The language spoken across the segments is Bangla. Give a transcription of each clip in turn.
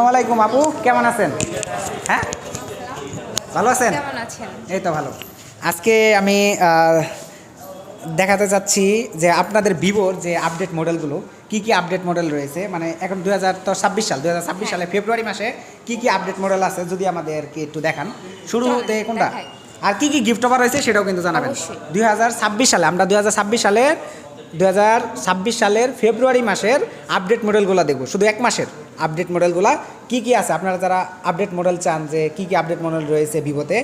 আসসালামু আলাইকুম আপু কেমন আছেন? হ্যাঁ? ভালো আছেন? এই তো ভালো। আজকে আমি দেখাতে চাচ্ছি যে আপনাদের ভিভোর যে আপডেট মডেলগুলো কি কি আপডেট মডেল রয়েছে? মানে এখন দু হাজার তো ছাব্বিশ সাল দু হাজার ছাব্বিশ সালে ফেব্রুয়ারি মাসে কি কি আপডেট মডেল আছে যদি আমাদেরকে একটু দেখান। শুরু হতে কোনটা? আর কি কি গিফট অফার রয়েছে সেটাও কিন্তু জানাবেন। দুই হাজার ছাব্বিশ সালে আমরা দুই হাজার ছাব্বিশ ছাব্বিশ সালের ফেব্রুয়ারি মাসের আপডেট মডেলগুলো দেখব। শুধু এক মাসের আপডেট মডেলগুলো কি কি আছে? আপনারা যারা আপডেট মডেল চান যে কি কি আপডেট মডেল রয়েছে ভিভোতে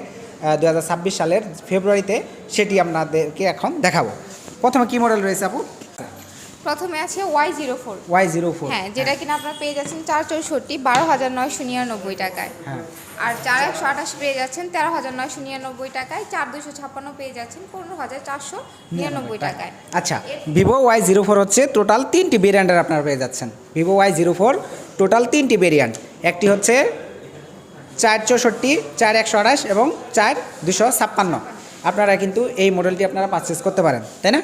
দু হাজার ছাব্বিশ সালের ফেব্রুয়ারিতে, সেটি আপনাদেরকে এখন দেখাবো। প্রথমে কি মডেল রয়েছে আপু? প্রথমে আছে Y zero four Y zero four হ্যাঁ যেটা কিনা আপনার পেয়ে যাচ্ছেন চার চৌষট্টি বারো হাজার নয়শো নিরানব্বই টাকায়। হ্যাঁ। আর চার একশো আঠাশ পেয়ে যাচ্ছেন তেরো হাজার নয়শো নিরানব্বই টাকায় চার দুশো ছাপ্পান্ন পেয়ে যাচ্ছেন পনেরো হাজার চারশো নিরানব্বই টাকায়। আচ্ছা ভিভো ওয়াই জিরো ফোর হচ্ছে টোটাল তিনটি ভেরিয়েন্টের আপনারা পেয়ে যাচ্ছেন। Vivo Y zero four total তিনটি ভেরিয়েন্ট একটি হচ্ছে চার চৌষট্টি চার একশো আঠাশ এবং চার দুশো ছাপ্পান্ন। আপনারা কিন্তু এই মডেলটি আপনারা পারচেস করতে পারেন তাই না?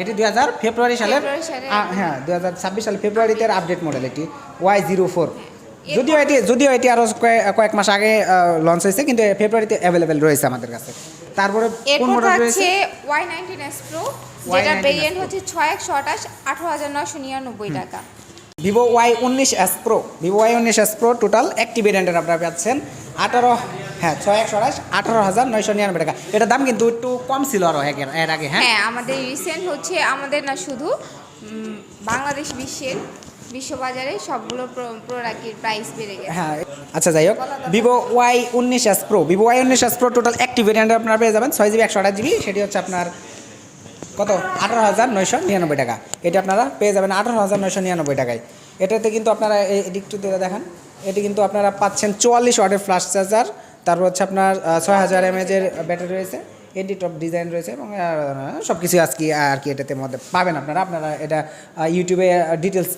এটি দুই হাজার ফেব্রুয়ারি সালের। সালের- হ্যাঁ দুই হাজার ছাব্বিশ সাল ফেব্রুয়ারিতে আপডেট মডেল এটি ওয়াই জিরো ফোর যদিও এটি যদিও এটি আরও কয়েক মাস আগে লঞ্চ হয়েছে কিন্তু ফেব্রুয়ারিতে অ্যাভেলেবেল রয়েছে আমাদের কাছে। তারপরে কোন মডেল রয়েছে? Y nineteen S pro Y19 যেটা ভেরিয়েন্ট হচ্ছে ছয় একশো আঠাশ আঠারো হাজার নয়শো নিরানব্বই টাকা। ভিভো ওয়াই উনিশ এস প্রো ভিভো ওয়াই উনিশ এস প্রো টোটাল একটি ভেরিয়েন্টের আপনারা পাচ্ছেন আঠারো হ্যাঁ ছয় একশো আঠাশ আঠারো হাজার নয়শো নিরানব্বই টাকা। এটার দাম কিন্তু একটু কম ছিল আরও এর আগে হ্যাঁ? হ্যাঁ আমাদের রিসেন্ট হচ্ছে আমাদের না শুধু বাংলাদেশ বিশ্বের বিশ্ববাজারে সবগুলো প্রোডাক্টের প্রাইস বেড়ে গেছে। হ্যাঁ আচ্ছা যাই হোক। ভিভো ওয়াই উনিশ এস প্রো ভিভো ওয়াই উনিশ এস প্রো টোটাল একটি ভেরিয়েন্ট আপনারা পেয়ে যাবেন ছয় জিবি একশো আঠাশ জিবি সেটি হচ্ছে আপনার কত? আঠারো হাজার নয়শো নিরানব্বই টাকা। এটা আপনারা পেয়ে যাবেন আঠারো হাজার নয়শো নিরানব্বই টাকায়। এটাতে কিন্তু আপনারা এ- এটি একটু দিয়ে দেখান। এটি কিন্তু আপনারা পাচ্ছেন চুয়াল্লিশ ওয়াটের ফ্লাশ চার্জার তারপর হচ্ছে আপনার ছয় হাজার এমএজের ব্যাটারি রয়েছে এডি টপ ডিজাইন রয়েছে এবং সব কিছু আজকে আর কি এটাতে মধ্যে পাবেন আপনারা। আপনারা এটা ইউটিউবে ডিটেলস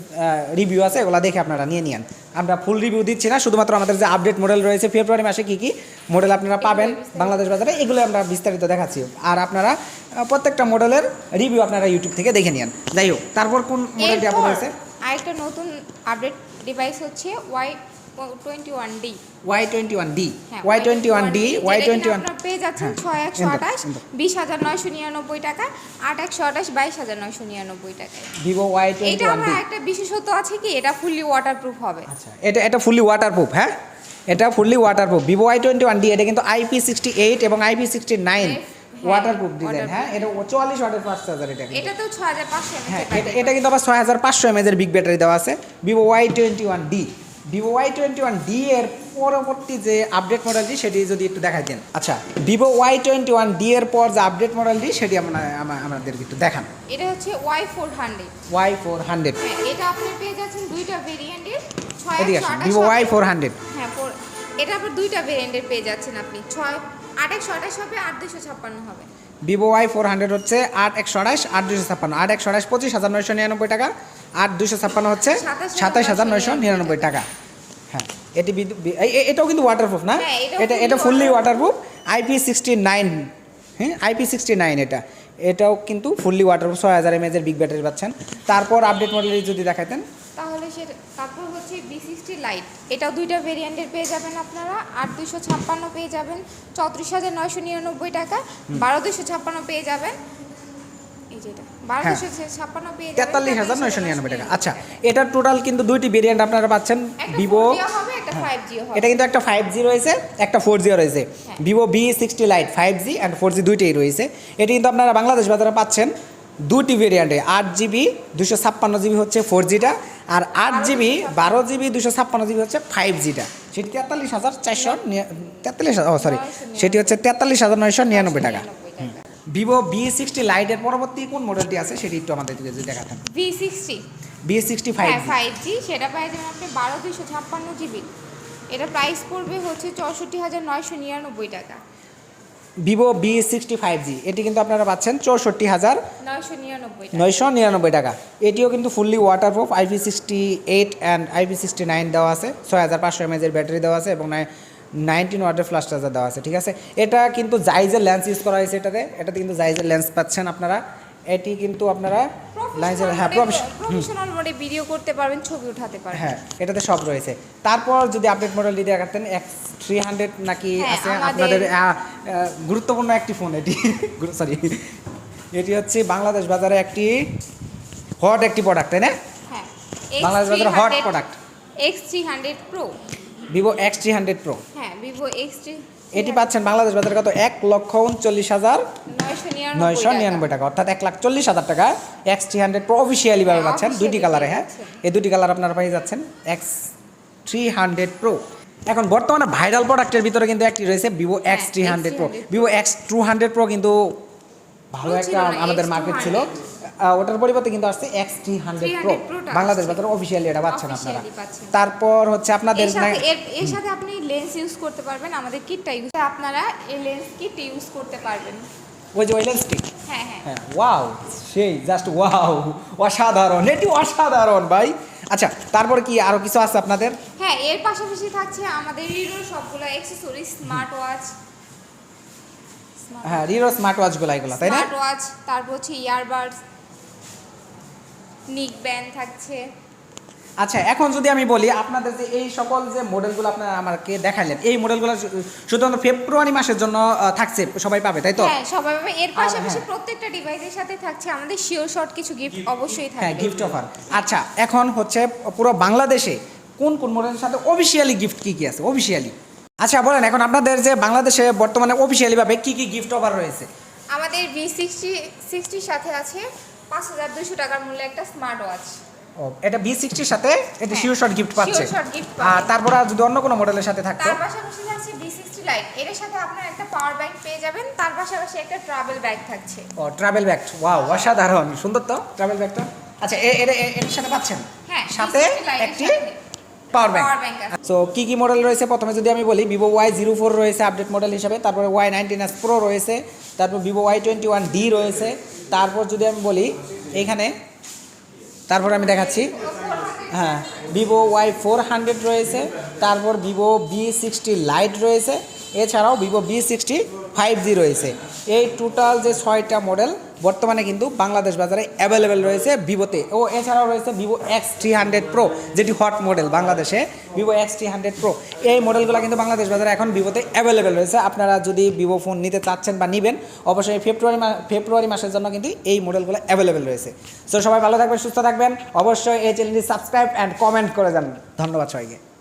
রিভিউ আছে এগুলো দেখে আপনারা নিয়ে নিন আমরা ফুল রিভিউ দিচ্ছি না শুধুমাত্র আমাদের যে আপডেট মডেল রয়েছে ফেব্রুয়ারি মাসে কী কী মডেল আপনারা পাবেন বাংলাদেশ বাজারে এগুলো আমরা বিস্তারিত দেখাচ্ছি। আর আপনারা প্রত্যেকটা মডেলের রিভিউ আপনারা ইউটিউব থেকে দেখে নিন যাই হোক তারপর কোন মডেলটি আপনার রয়েছে আরেকটা নতুন আপডেট ডিভাইস হচ্ছে Y twenty one D Y twenty one D Y twenty one D Y twenty one আপনার পেয়ে যাচ্ছেন ছয় একশো আঠাশ বিশ হাজার নয়শো নিরানব্বই টাকা আট একশো আঠাশ বাইশ হাজার নয়শো নিরানব্বই টাকা ভিভো ওয়াই টোয়েন্টি ওয়ান একটা বিশেষত্ব আছে কি এটা ফুললি ওয়াটারপ্রুফ হবে। আচ্ছা এটা এটা ফুললি ওয়াটারপ্রুফ হ্যাঁ? এটা fully waterproof Vivo Y twenty one D এটা কিন্তু আইপি সিক্সটি এইট এবং আইপি সিক্সটি নাইন হ্যাঁ, ওয়াটারপ্রুফ ডিজাইন হ্যাঁ? এটা চুয়াল্লিশ ওয়াটের চার্জার এটা এটা তো ছয় হাজার পাঁচশো হ্যাঁ এটা এটা কিন্তু আবার ছয় হাজার পাঁচশো এমএজের বিগ ব্যাটারি দেওয়া আছে। Vivo Y twenty one D Vivo Y twenty one D এর পরবর্তী যে আপডেট মডেলটি সেটি যদি একটু দেখাই দেন। আচ্ছা Vivo Y twenty one D এর পর যে আপডেট মডেলটি সেটি আমরা আমাদেরকে একটু দেখান। এটা হচ্ছে Y four hundred Y four hundred এটা আপনি পেয়ে যাচ্ছেন দুইটা ভেরিয়েন্টের ছয় ভিভো ওয়াই ফোর হান্ড্রেড হ্যাঁ এটা আবার দুইটা ভেরিয়েন্টের পেয়ে যাচ্ছেন আপনি। ছয় আট একশো আঠাশ হবে আট দুশো ছাপ্পান্ন হবে। ভিভো ওয়াই ফোর হান্ড্রেড হচ্ছে আট একশো আঠাশ আট দুশো ছাপ্পান্ন। আট একশো আঠাশ পঁচিশ হাজার নয়শো নিরানব্বই টাকা আট দুশো ছাপ্পান্ন হচ্ছে সাতাশ হাজার নয়শো নিরানব্বই টাকা। হ্যাঁ এটি বিদ্যুৎ এটাও কিন্তু ওয়াটারপ্রুফ না? হ্যাঁ, এটা এটা fully waterproof IP sixty nine হ্যাঁ আইপি সিক্সটি নাইন এটা। এটাও কিন্তু ফুললি ওয়াটারপ্রুফ ছয় হাজার এমএজের বিগ ব্যাটারি পাচ্ছেন। তারপর আপডেট মডেল যদি দেখাতেন তাহলে সে তারপর হচ্ছে বি সিক্সটি লাইট এটাও দুইটা ভেরিয়েন্টের পেয়ে যাবেন আপনারা। আট দুশো ছাপ্পান্ন পেয়ে যাবেন। চৌত্রিশ হাজার নয়শো নিরানব্বই টাকা। বারো দুশো ছাপ্পান্ন পেয়ে যাবেন। হ্যাঁ। তেতাল্লিশ হাজার নয়শো নিরানব্বই টাকা। আচ্ছা এটার টোটাল কিন্তু দুইটি ভেরিয়েন্ট আপনারা পাচ্ছেন। ভিভো জিও এটা কিন্তু একটা ফাইভ জি রয়েছে একটা ফোর জিও রয়েছে। হ্যাঁ। Vivo V sixty lite five G and four G দুইটাই রয়েছে। এটি কিন্তু আপনারা বাংলাদেশ বাজারে পাচ্ছেন। দুটি ভেরিয়েন্টে আট জিবি দুশো ছাপ্পান্ন জিবি হচ্ছে ফোর জিটা আর আট জিবি বারো জিবি দুশো ছাপ্পান্ন জিবি হচ্ছে ফাইভ জিটা সেটি তেতাল্লিশ হাজার চারশো তেতাল্লিশ ও সরি সেটি হচ্ছে তেতাল্লিশ হাজার নয়শো নিরানব্বই টাকা। ভিভো বি সিক্সটি লাইটের পরবর্তী কোন মডেলটি আছে সেটি একটু আমাদের দেখাতেন V sixty V sixty five five G সেটা পেয়ে যাবেন আপনি বারো দুশো ছাপ্পান্ন জিবি। এটা প্রাইস পড়বে হচ্ছে চৌষট্টি হাজার নয়শো নিরানব্বই টাকা। Vivo V sixty five G এটি কিন্তু আপনারা পাচ্ছেন চৌষট্টি হাজার নয়শো নিরানব্বই টাকা। এটিও কিন্তু fully waterproof IP sixty eight and IP sixty nine দেওয়া আছে ছয় হাজার পাঁচশো এমএজের ব্যাটারি দেওয়া আছে এবং নাইনটিন ওয়াটের ফ্লাশ চার্জার দেওয়া আছে ঠিক আছে? এটা কিন্তু জাইজের লেন্স ইউজ করা হয়েছে এটাতে। এটাতে কিন্তু জাইজের লেন্স পাচ্ছেন আপনারা। এটি কিন্তু আপনারা লাইন্সের হ্যাঁ প্রফেশন প্রফেশনাল মোডে ভিডিও করতে পারবেন ছবি উঠাতে পারবেন। হ্যাঁ এটাতে সব রয়েছে। তারপর যদি আপডেট মডেল দিতে রাখতেন এক্স থ্রি হান্ড্রেড নাকি হ্যাঁ, আছে আপনাদের গুরুত্বপূর্ণ একটি ফোন এটি। সরি এটি হচ্ছে বাংলাদেশ বাজারে একটি হট একটি প্রোডাক্ট তাই না? হ্যাঁ বাংলাদেশ বাজারে hot product X three hundred pro Vivo X three hundred pro হ্যাঁ ভিভো এক্স থ্রি এটি পাচ্ছেন বাংলাদেশ বাজারে কত? এক লক্ষ উনচল্লিশ হাজার নয়শো নিরানব্বই টাকা। অর্থাৎ এক লাখ চল্লিশ হাজার টাকা। X three hundred pro officially ভাবে হ্যাঁ, পাচ্ছেন দুইটি কালারে হ্যাঁ। এই দুটি কালার আপনারা পেয়ে যাচ্ছেন। এক্স থ্রি হান্ড্রেড প্রো এখন বর্তমানে ভাইরাল প্রোডাক্টের ভিতরে কিন্তু একটি রয়েছে Vivo X three hundred pro Vivo X two hundred pro কিন্তু ভালো একটা আমাদের মার্কেট ছিল। ওটার পরিবর্তে কিন্তু আসছে X three hundred pro 300 Pro টা বাংলাদেশ। বাজারে অফিসিয়ালি এটা পাচ্ছেন আপনারা। তারপর হচ্ছে আপনাদের এর সাথে আপনি লেন্স ইউজ করতে পারবেন আমাদের কিটটা ইউজ আপনারা এই লেন্স কিট ইউজ করতে পারবেন। ওই যে ওই লেন্সটি হ্যাঁ হ্যাঁ। হ্যাঁ ওয়াও সেই জাস্ট ওয়াও অসাধারণ এটি অসাধারণ ভাই। আচ্ছা তারপর কি আরও কিছু আছে আপনাদের? হ্যাঁ এর পাশাপাশি থাকছে আমাদের রিডোর সবগুলো অ্যাক্সেসরিজ স্মার্ট ওয়াচ হ্যাঁ রিরো স্মার্ট ওয়াচগুলো এগুলো তাই না? স্মার্ট ওয়াচ তারপর হচ্ছে ইয়ারবাডস নিক ব্যান্ড থাকছে। আচ্ছা এখন যদি আমি বলি আপনাদের যে এই সকল যে মডেলগুলো আপনারা আমাকে দেখালেন এই মডেলগুলো শুধুমাত্র ফেব্রুয়ারি মাসের জন্য থাকছে সবাই পাবে তাই তো? হ্যাঁ সবাই পাবে। এর পাশাপাশি হ্যাঁ। প্রত্যেকটা ডিভাইসের সাথে থাকছে আমাদের শিওর শর্ট কিছু গিফট অবশ্যই হ্যাঁ গিফট অফার আচ্ছা এখন হচ্ছে পুরো বাংলাদেশে কোন কোন মডেলের সাথে অফিসিয়ালি গিফট কি কি আছে? অফিসিয়ালি আচ্ছা বলেন এখন আপনাদের যে বাংলাদেশে বর্তমানে অফিসিয়ালি ভাবে কি কি গিফট অফার রয়েছে? আমাদের ভি সিক্সটি সিক্সটির সাথে আছে পাঁচ হাজার দুশো টাকার মূল্যে একটা স্মার্ট ওয়াচ ও, এটা বি সিক্সটির সাথে? এটা শিওর শর্ট গিফট পাচ্ছে। আর তারপরে যদি অন্য কোনো মডেলের সাথে থাকতো? তার পাশাপাশি আছে বি সিক্সটি লাইটের সাথে আপনার একটা পাওয়ার ব্যাংক পেয়ে যাবেন তার পাশাপাশি একটা ট্রাভেল ব্যাগ থাকছে। ও ট্রাভেল ব্যাগ ওয়াও অসাধারণ। সুন্দর তো ট্রাভেল ব্যাগটা আচ্ছা এর এর সাথে পাচ্ছেন? হ্যাঁ, সাথে V60 Lite এর একটি। পাওয়ার ব্যাংক সো কি কি মডেল রয়েছে? প্রথমে যদি আমি বলি ভিভো ওয়াই জিরো ফোর রয়েছে আপডেট মডেল হিসাবে। তারপরে ওয়াই নাইনটিন এস প্রো রয়েছে। তারপর Vivo Y twenty one D রয়েছে। তারপর যদি আমি বলি এইখানে তারপর আমি দেখাচ্ছি। হ্যাঁ ভিভো ওয়াই ফোর হান্ড্রেড রয়েছে। তারপর ভিভো বি সিক্সটি লাইট রয়েছে। এছাড়াও Vivo V sixty five G রয়েছে। এই টোটাল যে ছয়টা মডেল বর্তমানে কিন্তু বাংলাদেশ বাজারে অ্যাভেলেবেল রয়েছে ভিভোতে ও এছাড়াও রয়েছে Vivo X three hundred pro যেটি হট মডেল বাংলাদেশে। Vivo X three hundred pro এই মডেলগুলো কিন্তু বাংলাদেশ বাজারে এখন ভিভোতে অ্যাভেলেবেল রয়েছে। আপনারা যদি ভিভো ফোন নিতে চাচ্ছেন বা নেবেন, অবশ্যই ফেব্রুয়ারি ফেব্রুয়ারি মাসের জন্য কিন্তু এই মডেলগুলো অ্যাভেলেবেল রয়েছে। সো সবাই ভালো থাকবেন, সুস্থ থাকবেন। অবশ্যই এই চ্যানেলটি সাবস্ক্রাইব অ্যান্ড কমেন্ট করে যান ধন্যবাদ সবাইকে।